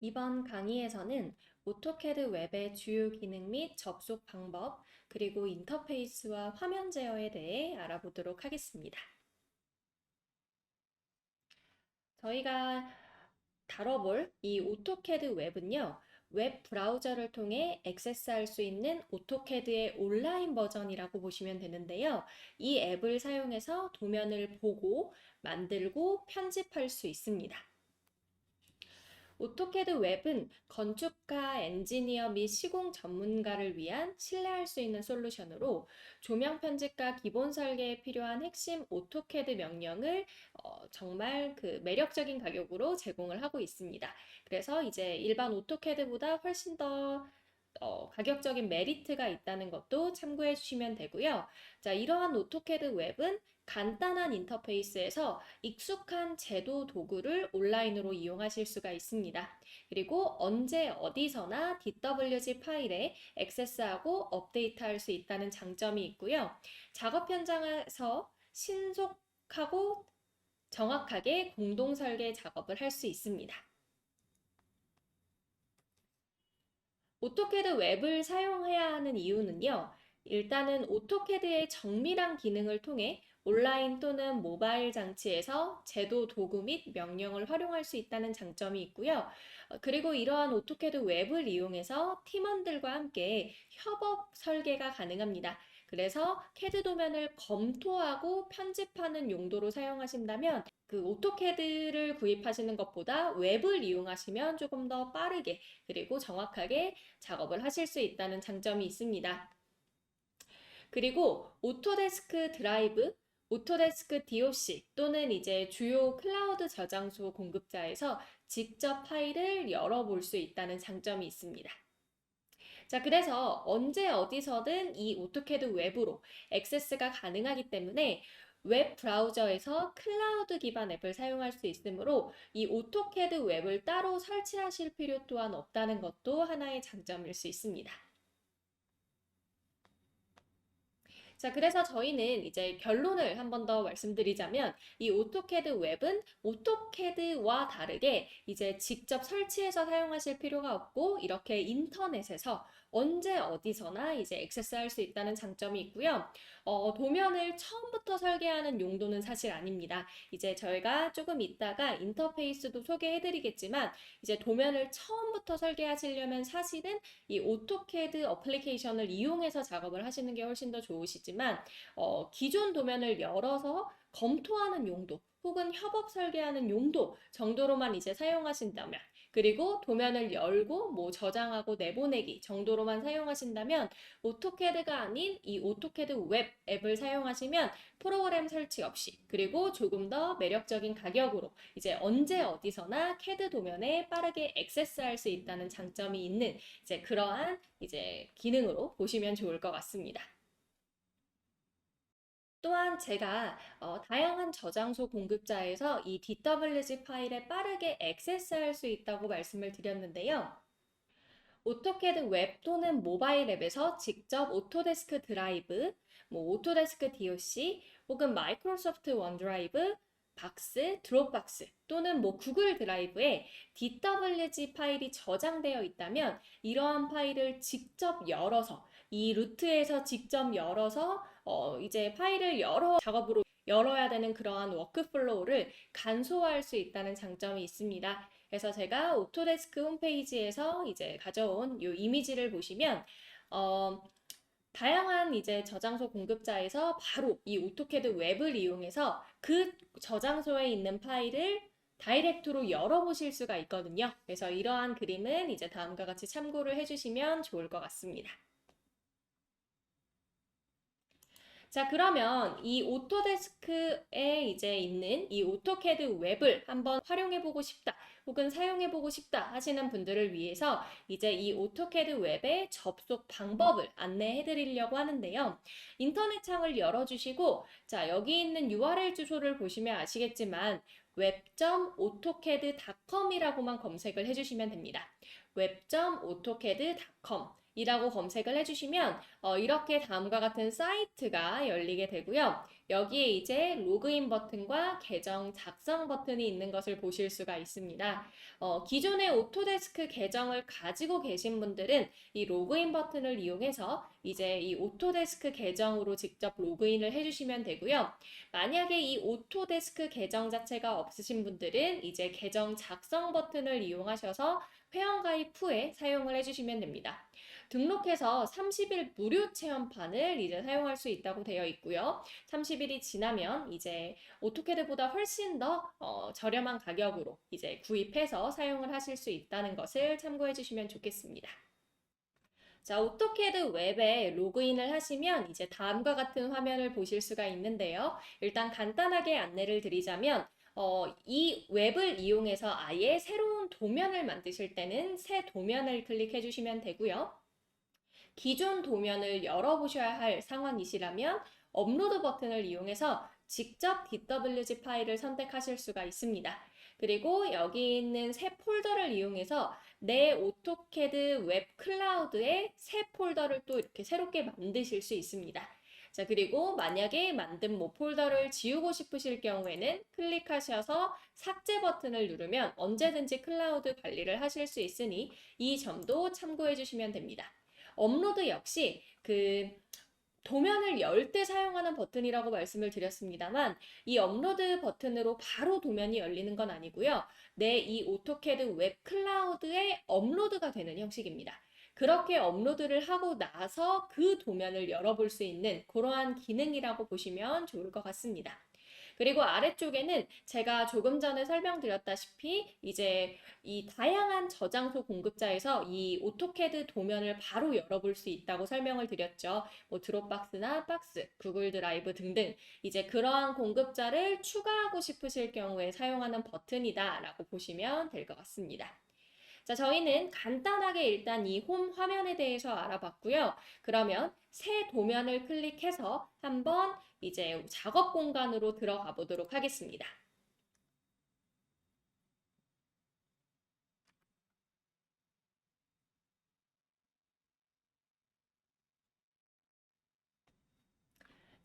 이번 강의에서는 오토캐드 웹의 주요 기능 및 접속 방법, 그리고 인터페이스와 화면 제어에 대해 알아보도록 하겠습니다. 저희가 다뤄볼 이 오토캐드 웹은요, 웹 브라우저를 통해 액세스할 수 있는 오토캐드의 온라인 버전이라고 보시면 되는데요. 이 앱을 사용해서 도면을 보고 만들고 편집할 수 있습니다. 오토캐드 웹은 건축가, 엔지니어 및 시공 전문가를 위한 신뢰할 수 있는 솔루션으로 조명 편집과 기본 설계에 필요한 핵심 오토캐드 명령을 어, 정말 그 매력적인 가격으로 제공을 하고 있습니다. 그래서 이제 일반 오토캐드보다 훨씬 더 어, 가격적인 메리트가 있다는 것도 참고해 주시면 되고요. 자, 이러한 오토캐드 웹은 간단한 인터페이스에서 익숙한 제도 도구를 온라인으로 이용하실 수가 있습니다. 그리고 언제 어디서나 DWG 파일에 액세스하고 업데이트할 수 있다는 장점이 있고요. 작업 현장에서 신속하고 정확하게 공동 설계 작업을 할 수 있습니다. 오토캐드 웹을 사용해야 하는 이유는요. 일단은 오토캐드의 정밀한 기능을 통해 온라인 또는 모바일 장치에서 제도 도구 및 명령을 활용할 수 있다는 장점이 있고요. 어, 그리고 이러한 오토캐드 웹을 이용해서 팀원들과 함께 협업 설계가 가능합니다. 그래서 캐드 도면을 검토하고 편집하는 용도로 사용하신다면 그 오토캐드를 구입하시는 것보다 웹을 이용하시면 조금 더 빠르게 그리고 정확하게 작업을 하실 수 있다는 장점이 있습니다. 그리고 오토데스크 드라이브, 오토데스크 DOC 또는 이제 주요 클라우드 저장소 공급자에서 직접 파일을 열어볼 수 있다는 장점이 있습니다. 자, 그래서 언제 어디서든 이 오토캐드 웹으로 액세스가 가능하기 때문에 웹 브라우저에서 클라우드 기반 앱을 사용할 수 있으므로 이 오토캐드 웹을 따로 설치하실 필요 또한 없다는 것도 하나의 장점일 수 있습니다. 자, 그래서 저희는 이제 결론을 한 번 더 말씀드리자면 이 오토캐드 웹은 오토캐드와 다르게 이제 직접 설치해서 사용하실 필요가 없고 이렇게 인터넷에서 언제 어디서나 이제 액세스할 수 있다는 장점이 있고요. 어, 도면을 처음부터 설계하는 용도는 사실 아닙니다. 이제 저희가 조금 있다가 인터페이스도 소개해드리겠지만 이제 도면을 처음부터 설계하시려면 사실은 이 오토캐드 어플리케이션을 이용해서 작업을 하시는 게 훨씬 더 좋으시 지만 어, 기존 도면을 열어서 검토하는 용도 혹은 협업 설계하는 용도 정도로만 이제 사용하신다면 그리고 도면을 열고 뭐 저장하고 내보내기 정도로만 사용하신다면 오토캐드가 아닌 이 오토캐드 웹 앱을 사용하시면 프로그램 설치 없이 그리고 조금 더 매력적인 가격으로 이제 언제 어디서나 캐드 도면에 빠르게 액세스할 수 있다는 장점이 있는 이제 그러한 이제 기능으로 보시면 좋을 것 같습니다. 또한 제가 어, 다양한 저장소 공급자에서 이 DWG 파일에 빠르게 액세스할 수 있다고 말씀을 드렸는데요. 오토캐드 웹 또는 모바일 앱에서 직접 오토데스크 드라이브, 뭐 오토데스크 DOC 혹은 마이크로소프트 원드라이브, 박스, 드롭박스 또는 뭐 구글 드라이브에 DWG 파일이 저장되어 있다면 이러한 파일을 직접 열어서 이 루트에서 직접 열어서 어 이제 파일을 여러 작업으로 열어야 되는 그러한 워크플로우를 간소화할 수 있다는 장점이 있습니다. 그래서 제가 오토데스크 홈페이지에서 이제 가져온 이 이미지를 보시면 어 다양한 이제 저장소 공급자에서 바로 이 오토캐드 웹을 이용해서 그 저장소에 있는 파일을 다이렉트로 열어보실 수가 있거든요. 그래서 이러한 그림은 이제 다음과 같이 참고를 해주시면 좋을 것 같습니다. 자, 그러면 이 오토데스크에 이제 있는 이 오토캐드 웹을 한번 활용해 보고 싶다, 혹은 사용해 보고 싶다 하시는 분들을 위해서 이제 이 오토캐드 웹의 접속 방법을 안내해 드리려고 하는데요. 인터넷 창을 열어 주시고 자, 여기 있는 URL 주소를 보시면 아시겠지만 web.autocad.com이라고만 검색을 해 주시면 됩니다. web.autocad.com 이라고 검색을 해주시면 어, 이렇게 다음과 같은 사이트가 열리게 되고요. 여기에 이제 로그인 버튼과 계정 작성 버튼이 있는 것을 보실 수가 있습니다. 어, 기존의 오토데스크 계정을 가지고 계신 분들은 이 로그인 버튼을 이용해서 이제 이 오토데스크 계정으로 직접 로그인을 해주시면 되고요. 만약에 이 오토데스크 계정 자체가 없으신 분들은 이제 계정 작성 버튼을 이용하셔서 회원가입 후에 사용을 해주시면 됩니다. 등록해서 30일 무료 체험판을 이제 사용할 수 있다고 되어 있고요. 30일이 지나면 이제 오토캐드보다 훨씬 더 어, 저렴한 가격으로 이제 구입해서 사용을 하실 수 있다는 것을 참고해 주시면 좋겠습니다. 자, 오토캐드 웹에 로그인을 하시면 이제 다음과 같은 화면을 보실 수가 있는데요. 일단 간단하게 안내를 드리자면 어, 이 웹을 이용해서 아예 새로운 도면을 만드실 때는 새 도면을 클릭해 주시면 되고요. 기존 도면을 열어보셔야 할 상황이시라면 업로드 버튼을 이용해서 직접 DWG 파일을 선택하실 수가 있습니다. 그리고 여기 있는 새 폴더를 이용해서 내 오토캐드 웹 클라우드에 새 폴더를 또 이렇게 새롭게 만드실 수 있습니다. 자, 그리고 만약에 만든 모 폴더를 지우고 싶으실 경우에는 클릭하셔서 삭제 버튼을 누르면 언제든지 클라우드 관리를 하실 수 있으니 이 점도 참고해 주시면 됩니다. 업로드 역시 그 도면을 열 때 사용하는 버튼이라고 말씀을 드렸습니다만 이 업로드 버튼으로 바로 도면이 열리는 건 아니고요. 내 이 오토캐드 웹 클라우드에 업로드가 되는 형식입니다. 그렇게 업로드를 하고 나서 그 도면을 열어볼 수 있는 그러한 기능이라고 보시면 좋을 것 같습니다. 그리고 아래쪽에는 제가 조금 전에 설명드렸다시피 이제 이 다양한 저장소 공급자에서 이 오토캐드 도면을 바로 열어볼 수 있다고 설명을 드렸죠. 뭐 드롭박스나 박스, 구글 드라이브 등등 이제 그러한 공급자를 추가하고 싶으실 경우에 사용하는 버튼이다라고 보시면 될 것 같습니다. 자, 저희는 간단하게 일단 이 홈 화면에 대해서 알아봤고요. 그러면 새 도면을 클릭해서 한번 이제 작업 공간으로 들어가 보도록 하겠습니다.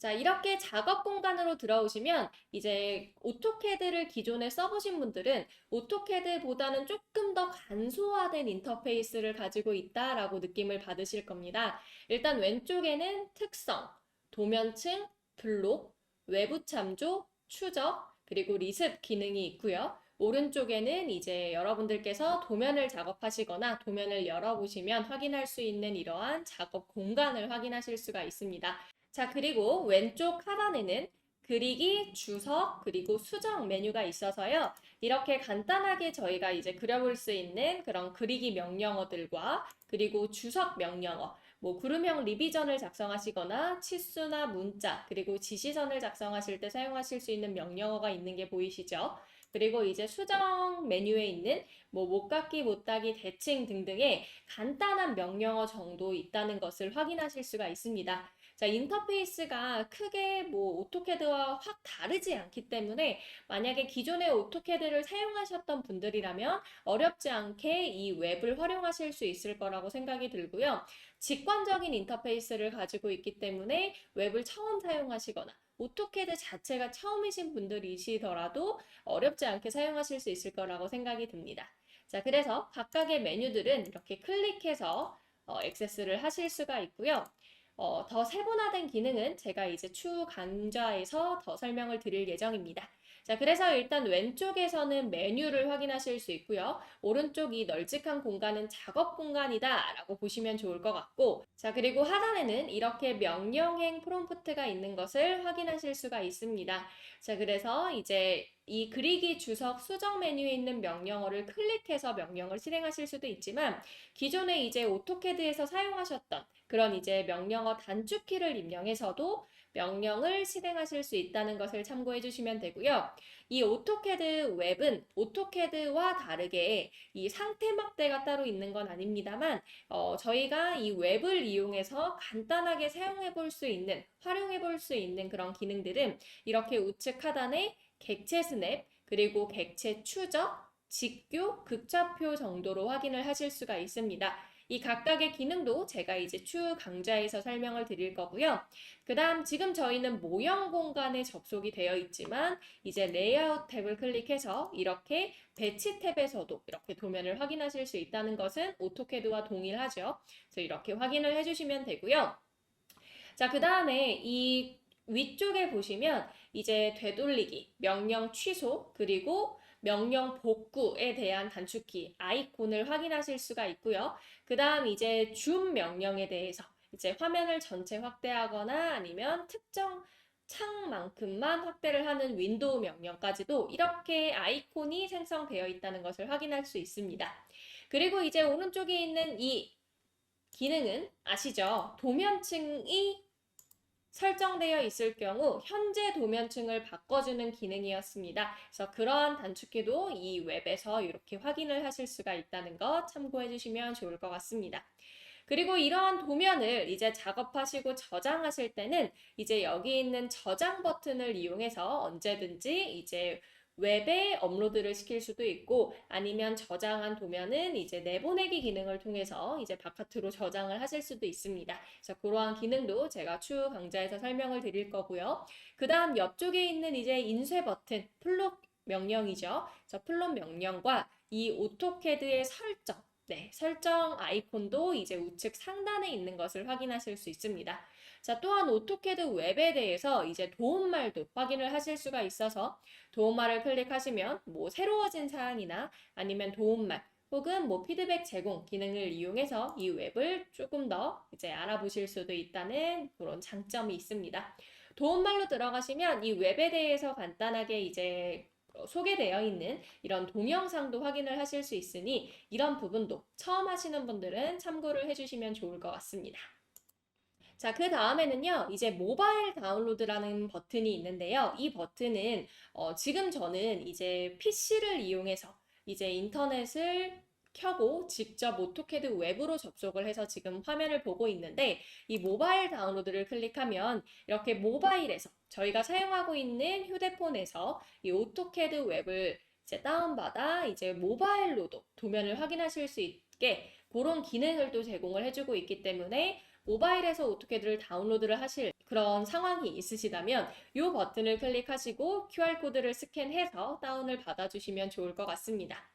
자, 이렇게 작업 공간으로 들어오시면 이제 오토캐드를 기존에 써보신 분들은 오토캐드보다는 조금 더 간소화된 인터페이스를 가지고 있다라고 느낌을 받으실 겁니다. 일단 왼쪽에는 특성, 도면층, 블록, 외부 참조, 추적, 그리고 리습 기능이 있고요. 오른쪽에는 이제 여러분들께서 도면을 작업하시거나 도면을 열어보시면 확인할 수 있는 이러한 작업 공간을 확인하실 수가 있습니다. 자, 그리고 왼쪽 하단에는 그리기, 주석, 그리고 수정 메뉴가 있어서요. 이렇게 간단하게 저희가 이제 그려볼 수 있는 그런 그리기 명령어들과 그리고 주석 명령어, 뭐 그룹형 리비전을 작성하시거나 치수나 문자, 그리고 지시선을 작성하실 때 사용하실 수 있는 명령어가 있는 게 보이시죠? 그리고 이제 수정 메뉴에 있는 뭐 못깎기, 못따기, 대칭 등등의 간단한 명령어 정도 있다는 것을 확인하실 수가 있습니다. 자, 인터페이스가 크게 뭐 오토캐드와 확 다르지 않기 때문에 만약에 기존의 오토캐드를 사용하셨던 분들이라면 어렵지 않게 이 웹을 활용하실 수 있을 거라고 생각이 들고요. 직관적인 인터페이스를 가지고 있기 때문에 웹을 처음 사용하시거나 오토캐드 자체가 처음이신 분들이시더라도 어렵지 않게 사용하실 수 있을 거라고 생각이 듭니다. 자, 그래서 각각의 메뉴들은 이렇게 클릭해서 어, 액세스를 하실 수가 있고요. 어, 더 세분화된 기능은 제가 이제 추후 강좌에서 더 설명을 드릴 예정입니다. 자, 그래서 일단 왼쪽에서는 메뉴를 확인하실 수 있고요. 오른쪽 이 널찍한 공간은 작업 공간이다 라고 보시면 좋을 것 같고 자, 그리고 하단에는 이렇게 명령행 프롬프트가 있는 것을 확인하실 수가 있습니다. 자, 그래서 이제 이 그리기 주석 수정 메뉴에 있는 명령어를 클릭해서 명령을 실행하실 수도 있지만 기존에 이제 오토캐드에서 사용하셨던 그런 이제 명령어 단축키를 입력해서도 명령을 실행하실 수 있다는 것을 참고해 주시면 되고요. 이 오토캐드 웹은 오토캐드와 다르게 이 상태 막대가 따로 있는 건 아닙니다만 어, 저희가 이 웹을 이용해서 간단하게 사용해 볼 수 있는 활용해 볼 수 있는 그런 기능들은 이렇게 우측 하단에 객체 스냅 그리고 객체 추적 직교, 극좌표 정도로 확인을 하실 수가 있습니다. 이 각각의 기능도 제가 이제 추후 강좌에서 설명을 드릴 거고요. 그 다음 지금 저희는 모형 공간에 접속이 되어 있지만 이제 레이아웃 탭을 클릭해서 이렇게 배치 탭에서도 이렇게 도면을 확인하실 수 있다는 것은 오토캐드와 동일하죠. 그래서 이렇게 확인을 해주시면 되고요. 자, 그 다음에 이 위쪽에 보시면 이제 되돌리기, 명령 취소, 그리고 명령 복구에 대한 단축키 아이콘을 확인하실 수가 있고요. 그 다음 이제 줌 명령에 대해서 이제 화면을 전체 확대하거나 아니면 특정 창만큼만 확대를 하는 윈도우 명령까지도 이렇게 아이콘이 생성되어 있다는 것을 확인할 수 있습니다. 그리고 이제 오른쪽에 있는 이 기능은 아시죠? 도면층이 설정되어 있을 경우 현재 도면층을 바꿔주는 기능이었습니다. 그래서 그러한 단축키도 이 웹에서 이렇게 확인을 하실 수가 있다는 것 참고해 주시면 좋을 것 같습니다. 그리고 이러한 도면을 이제 작업하시고 저장하실 때는 이제 여기 있는 저장 버튼을 이용해서 언제든지 이제 웹에 업로드를 시킬 수도 있고 아니면 저장한 도면은 이제 내보내기 기능을 통해서 이제 바깥으로 저장을 하실 수도 있습니다. 그래서 그러한 기능도 제가 추후 강좌에서 설명을 드릴 거고요. 그 다음 옆쪽에 있는 이제 인쇄 버튼 플롯 명령이죠. 그래서 플롯 명령과 이 오토캐드의 설정 네, 설정 아이콘도 이제 우측 상단에 있는 것을 확인하실 수 있습니다. 자, 또한 오토캐드 웹에 대해서 이제 도움말도 확인을 하실 수가 있어서 도움말을 클릭하시면 뭐 새로워진 사항이나 아니면 도움말 혹은 뭐 피드백 제공 기능을 이용해서 이 웹을 조금 더 이제 알아보실 수도 있다는 그런 장점이 있습니다. 도움말로 들어가시면 이 웹에 대해서 간단하게 이제 소개되어 있는 이런 동영상도 확인을 하실 수 있으니 이런 부분도 처음 하시는 분들은 참고를 해주시면 좋을 것 같습니다. 자, 그 다음에는요, 이제 모바일 다운로드라는 버튼이 있는데요. 이 버튼은 어, 지금 저는 이제 PC를 이용해서 이제 인터넷을 켜고 직접 오토캐드 웹으로 접속을 해서 지금 화면을 보고 있는데 이 모바일 다운로드를 클릭하면 이렇게 모바일에서 저희가 사용하고 있는 휴대폰에서 이 오토캐드 웹을 이제 다운받아 이제 모바일로도 도면을 확인하실 수 있게 그런 기능을 또 제공을 해주고 있기 때문에 모바일에서 오토캐드를 다운로드를 하실 그런 상황이 있으시다면 이 버튼을 클릭하시고 QR코드를 스캔해서 다운을 받아주시면 좋을 것 같습니다.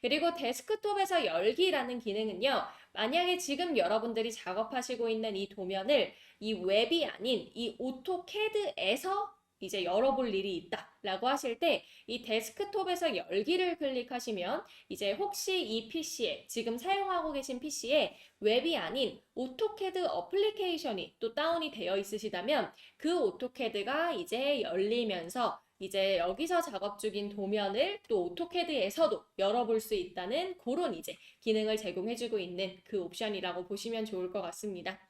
그리고 데스크톱에서 열기라는 기능은요, 만약에 지금 여러분들이 작업하시고 있는 이 도면을 이 웹이 아닌 이 오토캐드에서 이제 열어볼 일이 있다 라고 하실 때 이 데스크톱에서 열기를 클릭하시면 이제 혹시 이 PC에 지금 사용하고 계신 PC에 웹이 아닌 오토캐드 어플리케이션이 또 다운이 되어 있으시다면 그 오토캐드가 이제 열리면서 이제 여기서 작업 중인 도면을 또 오토캐드에서도 열어볼 수 있다는 그런 이제 기능을 제공해주고 있는 그 옵션이라고 보시면 좋을 것 같습니다.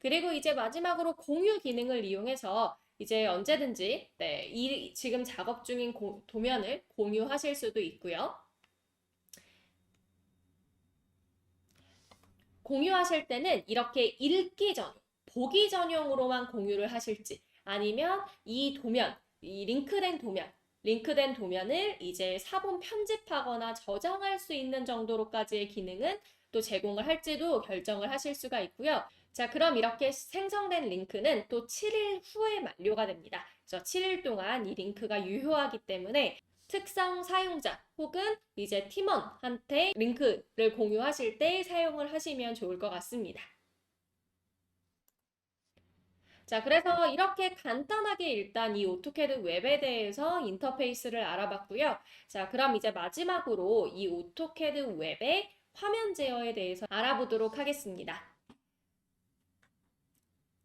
그리고 이제 마지막으로 공유 기능을 이용해서 이제 언제든지 네, 이 지금 작업 중인 고, 도면을 공유하실 수도 있고요. 공유하실 때는 이렇게 읽기 전용, 보기 전용으로만 공유를 하실지 아니면 이 도면, 이 링크된 도면, 링크된 도면을 이제 사본 편집하거나 저장할 수 있는 정도로까지의 기능은 또 제공을 할지도 결정을 하실 수가 있고요. 자, 그럼 이렇게 생성된 링크는 또 7일 후에 만료가 됩니다. 그래서 7일 동안 이 링크가 유효하기 때문에 특성 사용자 혹은 이제 팀원한테 링크를 공유하실 때 사용을 하시면 좋을 것 같습니다. 자, 그래서 이렇게 간단하게 일단 이 오토캐드 웹에 대해서 인터페이스를 알아봤고요. 자, 그럼 이제 마지막으로 이 오토캐드 웹의 화면 제어에 대해서 알아보도록 하겠습니다.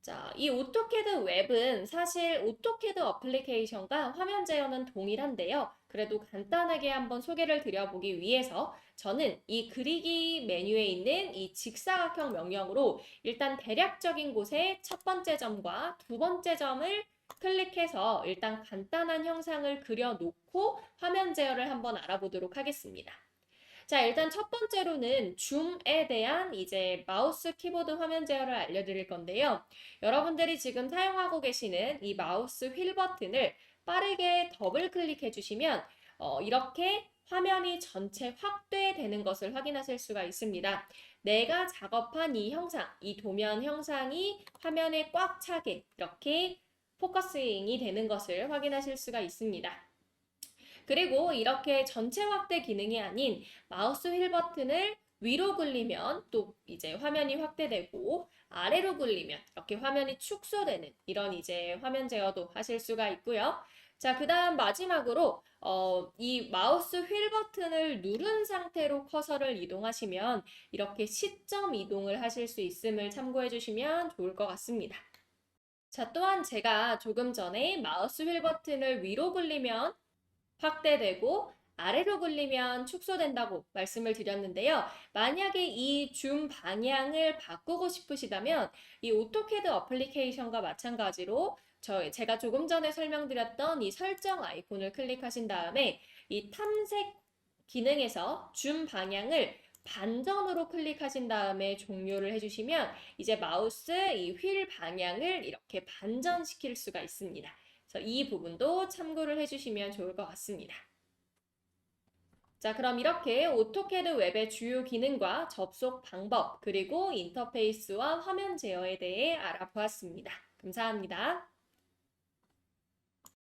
자, 이 오토캐드 웹은 사실 오토캐드 어플리케이션과 화면 제어는 동일한데요. 그래도 간단하게 한번 소개를 드려보기 위해서 저는 이 그리기 메뉴에 있는 이 직사각형 명령으로 일단 대략적인 곳에 첫 번째 점과 두 번째 점을 클릭해서 일단 간단한 형상을 그려놓고 화면 제어를 한번 알아보도록 하겠습니다. 자, 일단 첫 번째로는 줌에 대한 이제 마우스 키보드 화면 제어를 알려드릴 건데요. 여러분들이 지금 사용하고 계시는 이 마우스 휠 버튼을 빠르게 더블 클릭해 주시면 어, 이렇게 화면이 전체 확대되는 것을 확인하실 수가 있습니다. 내가 작업한 이 형상, 이 도면 형상이 화면에 꽉 차게 이렇게 포커싱이 되는 것을 확인하실 수가 있습니다. 그리고 이렇게 전체 확대 기능이 아닌 마우스 휠 버튼을 위로 굴리면 또 이제 화면이 확대되고 아래로 굴리면 이렇게 화면이 축소되는 이런 이제 화면 제어도 하실 수가 있고요. 자, 그 다음 마지막으로 어, 이 마우스 휠 버튼을 누른 상태로 커서를 이동하시면 이렇게 시점 이동을 하실 수 있음을 참고해 주시면 좋을 것 같습니다. 자, 또한 제가 조금 전에 마우스 휠 버튼을 위로 굴리면 확대되고 아래로 굴리면 축소된다고 말씀을 드렸는데요. 만약에 이 줌 방향을 바꾸고 싶으시다면 이 오토캐드 어플리케이션과 마찬가지로 저 제가 조금 전에 설명드렸던 이 설정 아이콘을 클릭하신 다음에 이 탐색 기능에서 줌 방향을 반전으로 클릭하신 다음에 종료를 해주시면 이제 마우스 이 휠 방향을 이렇게 반전시킬 수가 있습니다. 그래서 이 부분도 참고를 해주시면 좋을 것 같습니다. 자, 그럼 이렇게 오토캐드 웹의 주요 기능과 접속 방법, 그리고 인터페이스와 화면 제어에 대해 알아보았습니다. 감사합니다.